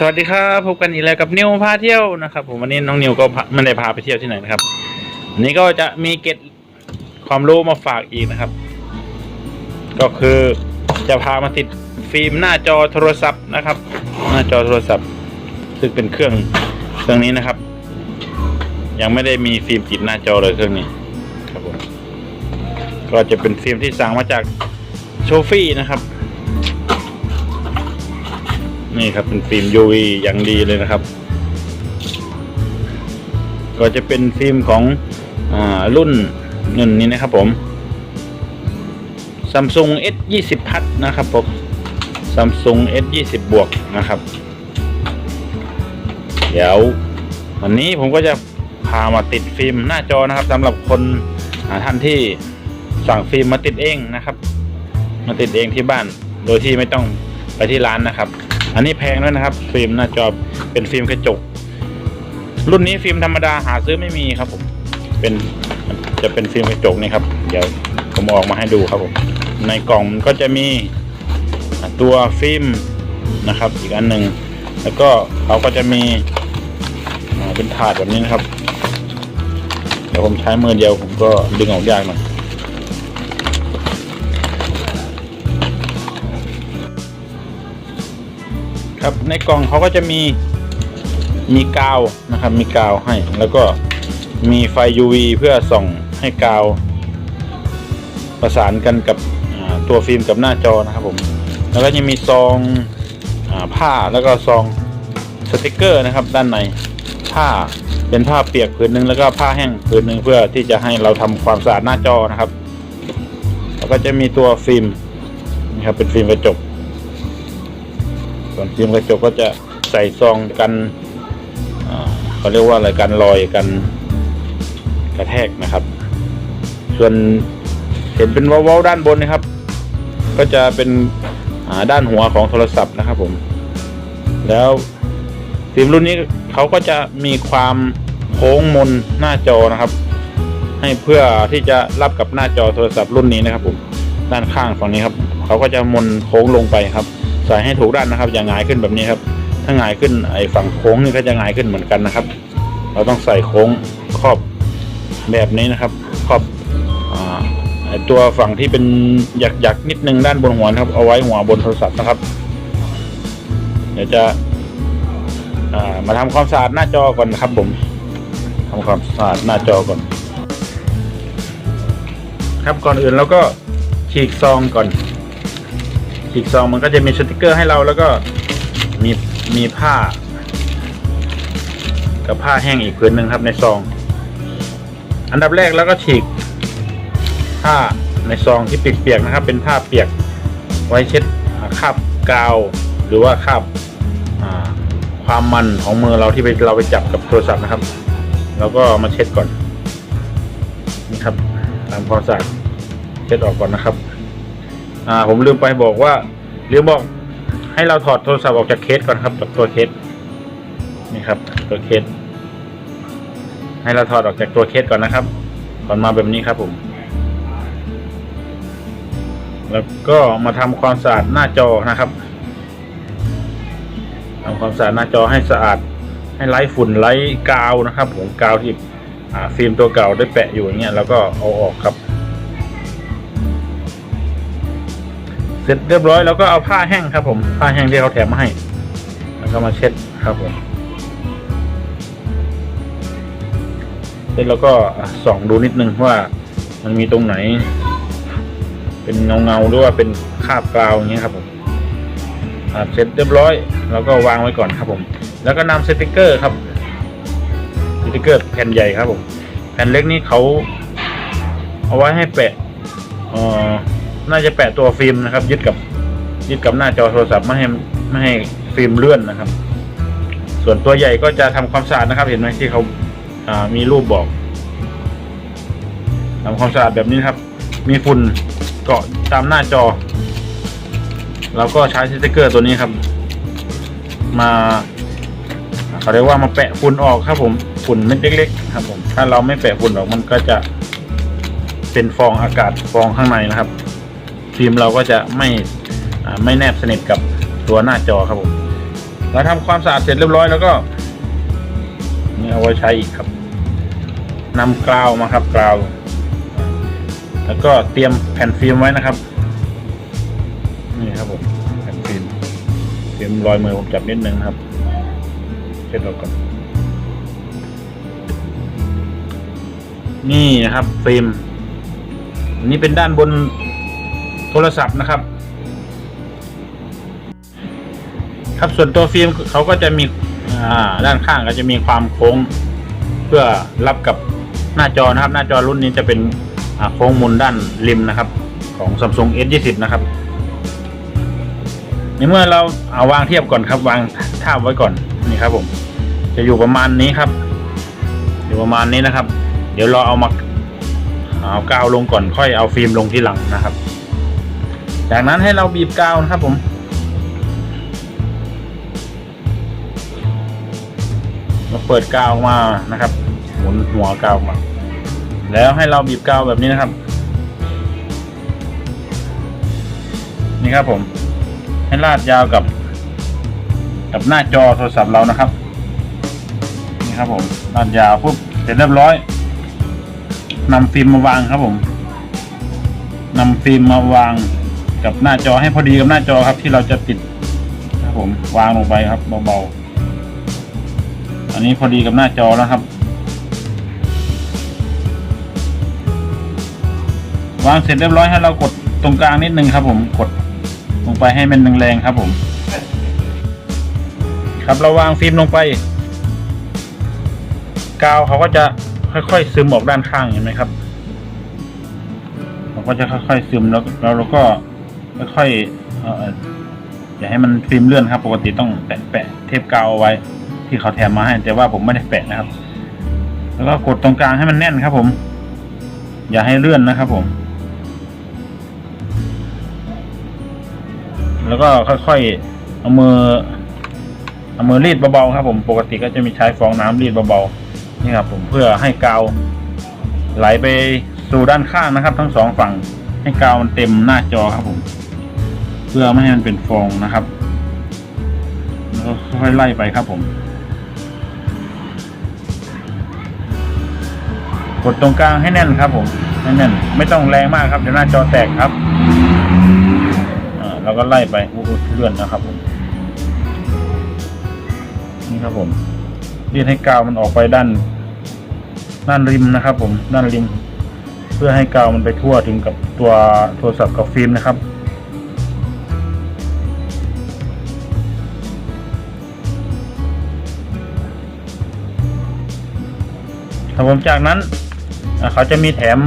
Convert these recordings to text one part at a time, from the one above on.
สวัสดีครับพบกันอีกแล้วกับนิวพาเที่ยวนะครับ ผมวันนี้น้องนิวก็ไม่ได้พาไปเที่ยวที่ไหนนะครับวันนี้ก็จะมีเกร็ดความรู้มาฝากอีกนะครับ ก็คือจะพามาติดฟิล์มหน้าจอโทรศัพท์นะครับ หน้าจอโทรศัพท์ ซึ่งเป็นเครื่องเครื่องนี้นะครับ ยังไม่ได้มีฟิล์มติดหน้าจอเลยเครื่องนี้ครับผมก็จะเป็นฟิล์มที่สั่งมาจากโชฟี่นะครับ นี่ครับเป็นฟิล์ม UV อย่างดีเลยนะครับ ก็จะเป็นฟิล์มของอรุ่นเงินนี้นะครับผม Samsung S 2 0พัดนะครับผม Samsung S 2 0บวกนะครับ เดี๋ยววันนี้ผมก็จะพามาติดฟิล์มหน้าจอนะครับสำหรับคนท่านที่สั่งฟิล์มมาติดเองนะครับ มาติดเองที่บ้านโดยที่ไม่ต้องไปที่ร้านนะครับ อันนี้แพงด้วยนะครับ ฟิล์มหน้าจอเป็นฟิล์มกระจก รุ่นนี้ฟิล์มธรรมดาหาซื้อไม่มีครับผมเป็นจะเป็นฟิล์มกระจกนี่ครับ เดี๋ยวผมเอาอกมาให้ดูครับผมในกล่องก็จะมีตัวฟิล์มนะครับ อีกอันหนึ่งแล้วก็เขาก็จะมีเป็นถาดแบบนี้นะครับ เดี๋ยวผมใช้มือเดียวผมก็ดึงออกยากหน่อย ครับ ในกล่องเขาก็จะมีมีกาวนะครับ มีกาวให้ แล้วก็มีไฟ UV เพื่อส่องให้กาว ประสานกันกับตัวฟิล์มกับหน้าจอนะครับผม แล้วก็ยังมีซองอผ้าแล้วก็ซองสติกเกอร์นะครับ ด้านในผ้าเป็นผ้าเปียกผืนหนึ่งแล้วก็ผ้าแห้งผืนหนึ่งเพื่อที่จะให้เราทำความสะอาดหน้าจอนะครับ แล้วก็จะมีตัวฟิล์มนะครับเป็นฟิล์มกระจก ส่วนฟิล์มกระจกก็จะใส่ซองกันเขาเรียกว่าอะไรกันรอยกันกระแทกนะครับ ส่วนเห็นเป็นว้าๆด้านบนนะครับ ก็จะเป็นด้านหัวของโทรศัพท์นะครับผม แล้วฟิล์มรุ่นนี้เขาก็จะมีความโค้งมนหน้าจอนะครับ ให้เพื่อที่จะรับกับหน้าจอโทรศัพท์รุ่นนี้นะครับผมด้านข้างฝั่งนี้ครับเขาก็จะมนโค้งลงไปครับ ใส่ให้ถูกด้านนะครับ อย่าหงายขึ้นแบบนี้ครับ ถ้าหงายขึ้นไอ้ฝั่งโค้งนี่ก็จะหงายขึ้นเหมือนกันนะครับ เราต้องใส่โค้งครอบแบบนี้นะครับ ครอบอ่าไอ้ตัวฝั่งที่เป็นหยักหยักๆนิดนึงด้านบนหัวนะครับ เอาไว้หัวบนโทรศัพท์นะครับ เดี๋ยวจะามาทำความสะอาดหน้าจอก่อนนะครับ ผมทำความสะอาดหน้าจอก่อน ครับก่อนอื่นเราก็ฉีกซองก่อน ฉีกซองมันก็จะมีสติกเกอร์ให้เราแล้วก็มีมีผ้า กับผ้าแห้งอีกผืนหนึ่งครับในซอง อันดับแรกแล้วก็ฉีกผ้าในซองที่เปียกๆนะครับ เป็นผ้าเปียกไว้เช็ดคราบกาว หรือว่าคราบความมันของมือเราที่ไปเราไปจับกับโทรศัพท์นะครับเราก็มาเช็ดก่อนนี่ครับตามความสะอาดเช็ดออกก่อนนะครับ อ่าผมลืมไปบอกว่าลืมบอกให้เราถอดโทรศัพท์ออกจากเคสก่อนครับจากตัวเคสนี่ครับ ตัวเคสให้เราถอดออกจากตัวเคสก่อนนะครับก่อนมาแบบนี้ครับผม แล้วก็มาทำความสะอาดหน้าจอนะครับทำความสะอาดหน้าจอให้สะอาด ให้ไล่ฝุ่นไล่กาวนะครับ ผมกาวที่ฟิล์มตัวเก่าได้แปะอยู่อย่างเงี้ยแล้วก็เอาออกครับ เสร็จเรียบร้อยแล้วก็เอาผ้าแห้งครับ ผมผ้าแห้งที่เขาแถมมาให้ แล้วก็มาเช็ดครับผมเสร็จแล้วก็ส่องดูนิดนึงว่ามันมีตรงไหน เป็นเงาเงาหรือว่าเป็นคราบกาวอย่างเงี้ยครับผมเสร็จเรียบร้อย แล้วก็วางไว้ก่อนครับผม แล้วก็นำสติกเกอร์ครับสติกเกอร์แผ่นใหญ่ครับผม แผ่นเล็กนี่เขาเอาไว้ให้แปะเอ่อ น่าจะแปะตัวฟิล์มนะครับ ยึดกับยึดกับหน้าจอโทรศัพท์ไม่ให้ไม่ให้ฟิล์มเลื่อนนะครับ ส่วนตัวใหญ่ก็จะทำความสะอาดนะครับ เห็นไหมที่เขาามีรูปบอกทำความสะอาดแบบนี้ครับ มีฝุ่นเกาะตามหน้าจอเราก็ใช้สติกเกอร์ตัวนี้ครับ มาเขาเรียกว่ามาแปะฝุ่นออกครับผมฝุ่นเม็ดเล็กๆครับผมถ้าเราไม่แปะฝุ่นออกมันก็จะเป็นฟองอากาศฟองข้างในนะครับ ฟิล์มเราก็จะไม่ไม่แนบสนิทกับตัวหน้าจอครับผมเราทำความสะอาดเสร็จเรียบร้อยแล้วก็นี่เอาไว้ใช้อีกครับนำกราวมาครับกราว แล้วก็เตรียมแผ่นฟิล์มไว้นะครับ นี่ครับผมแผ่นฟิล์มฟิล์มรอยมือผมจับนิดนึงครับเช็ดออกก่อนนี่นะครับฟิล์มอันนี้เป็นด้านบน ทรศัพท์นะครับ ครับส่วนตัวฟิล์มเขาก็จะมีด้านข้างก็จะมีความโค้ง เพื่อรับกับหน้าจอนะครับ หน้าจอรุ่นนี้จะเป็นโค้งมุนด้านริมนะครับ ของ Samsung S20 นะครับในเมื่อเราเอาวางเทียบก่อนครับ วางท่าไว้ก่อนนี่ครับ ผม จะอยู่ประมาณนี้ครับ อยู่ประมาณนี้นะครับ เดี๋ยวเราเอามาเอากาวลงก่อนค่อยเอาฟิล์มลงที่หลังนะครับ จากนั้นให้เราบีบกาวนะครับผม เราเปิดกาวมานะครับ หมุนหัวกาวมา แล้วให้เราบีบกาวแบบนี้นะครับ นี่ครับผม ให้ลาดยาวกับ กับหน้าจอโทรศัพท์เรานะครับ นี่ครับผมลาดยาวปุ๊บเสร็จเรียบร้อยนำฟิล์มมาวางครับผมนำฟิล์มมาวาง กับหน้าจอให้พอดีกับหน้าจอครับที่เราจะติดครับผมวางลงไปครับเบาๆอันนี้พอดีกับหน้าจอแล้วครับ วางเสร็จเรียบร้อยให้เรากดตรงกลางนิดนึงครับ ผมกดลงไปให้มันแรงๆครับผม ครับเราวางฟิล์มลงไป กาวเขาก็จะค่อยๆซึมออกด้านข้างเห็นไหมครับเขาก็จะค่อยๆซึมแล้วแล้วเราก็ ค่อยๆเอ่ออย่าให้มันฟิล์มเลื่อนครับ ปกติต้องแปะแปะเทปกาวเอาไว้ ที่เขาแถมมาให้ แต่ว่าผมไม่ได้แปะนะครับ แล้วก็กดตรงกลางให้มันแน่นครับ ผม อย่าให้เลื่อนนะครับ ผม แล้วก็ค่อยๆเอามือเอามือรีดเบาๆครับ ผมปกติก็จะมีใช้ฟองน้ำรีดเบาๆนี่ครับผมเพื่อให้กาวไหลไปสู่ด้านข้างนะครับ ทั้งสองฝั่งให้กาวมันเต็มหน้าจอครับผม พื่อไม่ให้มันเป็นฟองนะครับแล้วค่อยไล่ไปครับผมกดตรงกลางให้แน่นครับผมให้แน่นไม่ต้องแรงมากครับเดี๋ยวหน้าจอแตกครับอ่าเราก็ไล่ไปอู้หูเลื่อนนะครับผมนี่ครับผมเลียนให้กาวมันออกไปด้าน ด้านริมนะครับ ผมด้านริม เพื่อให้กาวมันไปทั่วถึงกับตัวโทรศัพท์กับฟิล์มนะครับ ครับผมจากนั้นเขาจะมีแถม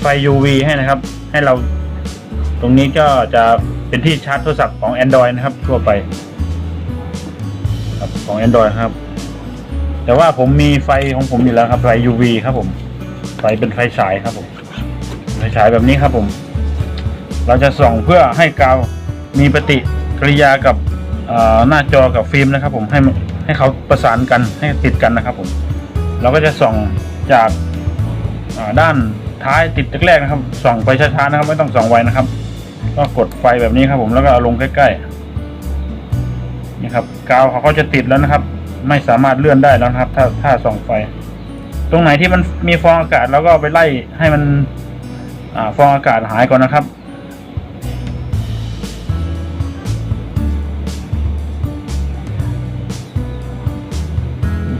ไฟ UV ให้นะครับ ให้เราตรงนี้ก็จะเป็นที่ชาร์จโทรศัพท์ของ Android นะครับ ทั่วไปครับของ Android ครับ แต่ว่าผมมีไฟของผมอยู่แล้วครับไฟ UV ครับผมไฟเป็นไฟฉายครับผมไฟฉายแบบนี้ครับผม เราจะส่องเพื่อให้กาวมีปฏิกิริยากับหน้าจอกับฟิล์มนะครับ ผมให้ให้เขาประสานกันให้ติดกันนะครับ ผม เราก็จะส่อง จากาด้านท้ายติดแรกๆนะครับ ส่องไปช้าๆนะครับ ไม่ต้องส่องไวนะครับ ก็กดไฟแบบนี้ครับ ผมแล้วก็เอาลงใกล้ๆนี่ครับกาวเขาก็จะติดแล้วนะครับ ไม่สามารถเลื่อนได้แล้วนะครับ ถ้าถ้าส่องไฟ ตรงไหนที่มันมีฟองอากาศ แล้วก็ไปไล่ให้มันอฟองอากาศหายก่อนนะครับ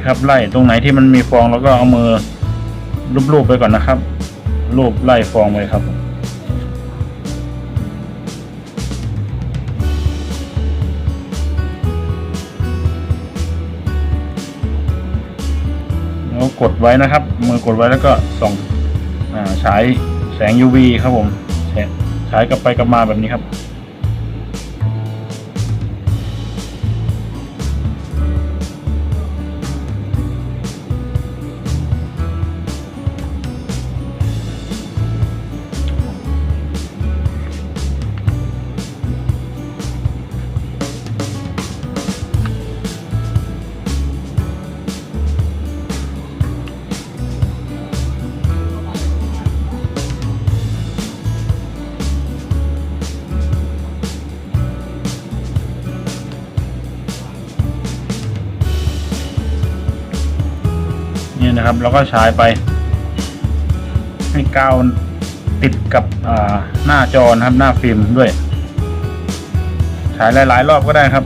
ครับไล่ตรงไหนที่มันมีฟองแล้วก็เอามือลูบๆไปก่อนนะครับลูบไล่ฟองไปครับ แล้วกดไว้นะครับ มือกดไว้แล้วก็ส่องอฉายแสง UV ครับผมฉายกลับไปกลับมาแบบนี้ครับ นะครับ แล้วก็ฉายไปให้กาวติดกับหน้าจอนะครับหน้าฟิล์มด้วย ฉายหลาย ๆ รอบก็ได้ครับ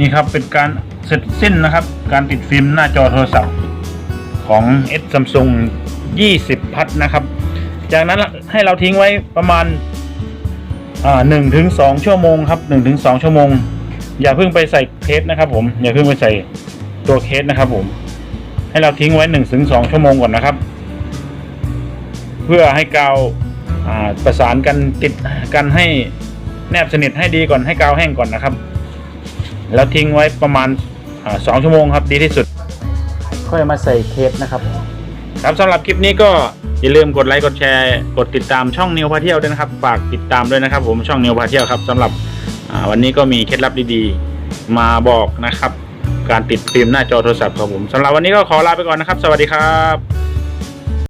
นี่ครับเป็นการเสร็จสิ้นนะครับ การติดฟิล์มหน้าจอโทรศัพท์ของ S Samsung 20 พัทนะครับ จากนั้นให้เราทิ้งไว้ประมาณอ่าหนึ่งถึงสองชั่วโมงครับหนึ่งถึงสองชั่วโมง อย่าเพิ่งไปใส่เคสนะครับ ผมอย่าเพิ่งไปใส่ตัวเคสนะครับ ผม ให้เราทิ้งไว้หนึ่งถึงสองชั่วโมงก่อนนะครับ เพื่อให้กาวประสานกันติดกันให้แนบสนิทให้ดีก่อนให้กาวแห้งก่อนนะครับ แล้วทิ้งไว้ประมาณอาสองชั่วโมงครับดีที่สุด ค่อยมาใส่เคสนะครับครับสำหรับคลิปนี้ก็อย่าลืมกดไลค์กดแชร์ กดติดตามช่องนิวพาเที่ยวด้วยนะครับฝากติดตามด้วยนะครับ ผมช่องนิวพาเที่ยวครับสำหรับอ่าวันนี้ก็มีเคล็ดลับดีๆมาบอกนะครับ การติดฟิล์มหน้าจอโทรศัพท์ครับผมสำหรับวันนี้ก็ขอลาไปก่อนนะครับ สวัสดีครับ